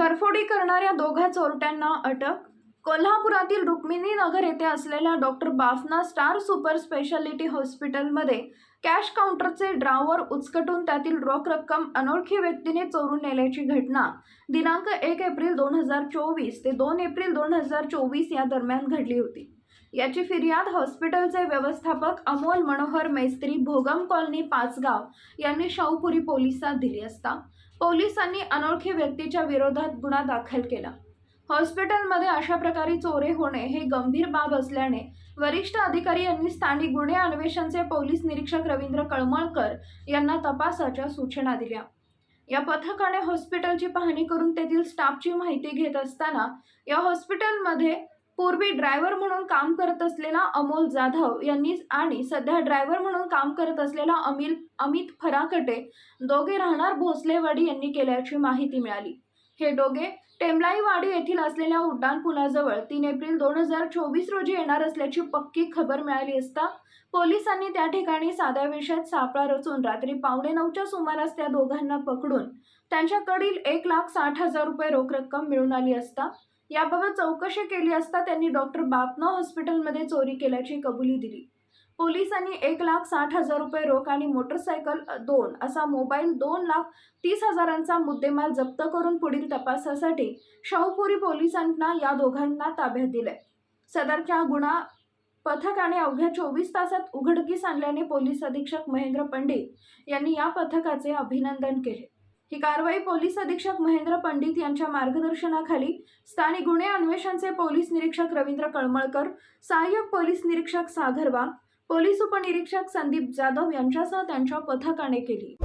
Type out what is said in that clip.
घरफोडी करणाऱ्या दोघा चोरट्यांना अटक? कोल्हापुरातील रुक्मिणी नगर येथे असलेल्या doctor Bafna star super speciality हॉस्पिटलमध्ये कॅश काउंटरचे ड्रावर उचकटून त्यातील रोख रक्कम अनोळखी व्यक्तीने चोरून नेल्याची घटना. दिनांक एक एप्रिल दोन हजार चोवीस ते दोन एप्रिल दोन हजार चोवीस या दरम्यान घडली होती. याची फिर्याद हॉस्पिटलचे व्यवस्थापक अमोल मनोहर मेस्त्री भोगम कॉलनी पाचगाव यांनी शाहूपुरी पोलिसात दिली असता. पोलिसांनी अनोळखी व्यक्तीच्या विरोधात गुन्हा दाखल केला. हॉस्पिटलमध्ये अशा प्रकारे चोरे होणे हे गंभीर बाब असल्याने वरिष्ठ अधिकारी यांनी स्थानिक गुन्हे अन्वेषणचे पोलीस निरीक्षक रवींद्र कळमळकर यांना तपासाच्या सूचना दिल्या. या पथकाने हॉस्पिटलची पाहणी करून तेथील स्टाफची माहिती घेत असताना या हॉस्पिटलमध्ये पूर्वी ड्रायव्हर म्हणून काम करत असलेला अमोल जाधव यांनी आणि सध्या ड्रायव्हर म्हणून काम करत असलेला अमिल अमित फराकटे दोघे राहणार भोसलेवाडी यांनी केल्याची माहिती मिळाली. हे दोघे टेमलाईवाडी येथील असलेल्या उड्डाणपुलाजवळ तीन एप्रिल दोन हजार चोवीस रोजी येणार असल्याची पक्की खबर मिळाली असता पोलिसांनी त्या ठिकाणी साध्या विषयात सापळा रचून रात्री पावणे नऊच्या सुमारास त्या दोघांना पकडून त्यांच्याकडील एक लाख साठ हजार रुपये रोख रक्कम मिळून आली असता याबाबत चौकशी केली असता त्यांनी डॉक्टर बापना हॉस्पिटलमध्ये चोरी केल्याची कबुली दिली. पोलिसांनी एक लाख साठ हजार रुपये रोख आणि मोटरसायकल दोन असा मोबाईल दोन लाख तीस हजारांचा मुद्देमाल जप्त करून पुढील तपासासाठी शाहूपुरी पोलिसांना या दोघांना ताब्यात दिले सदरच्या गुन्हा पथकाने अवघ्या चोवीस तासात उघडकीस आणल्याने पोलीस अधीक्षक महेंद्र पंडित यांनी या पथकाचे अभिनंदन केले. ही कारवाई पोलीस अधीक्षक महेंद्र पंडित यांच्या मार्गदर्शनाखाली स्थानिक गुन्हे अन्वेषणचे पोलीस निरीक्षक रवींद्र कळमळकर सहाय्यक पोलीस निरीक्षक सागर वाघ पोलीस उपनिरीक्षक संदीप जाधव यांच्यासह त्यांच्या पथकाने केली.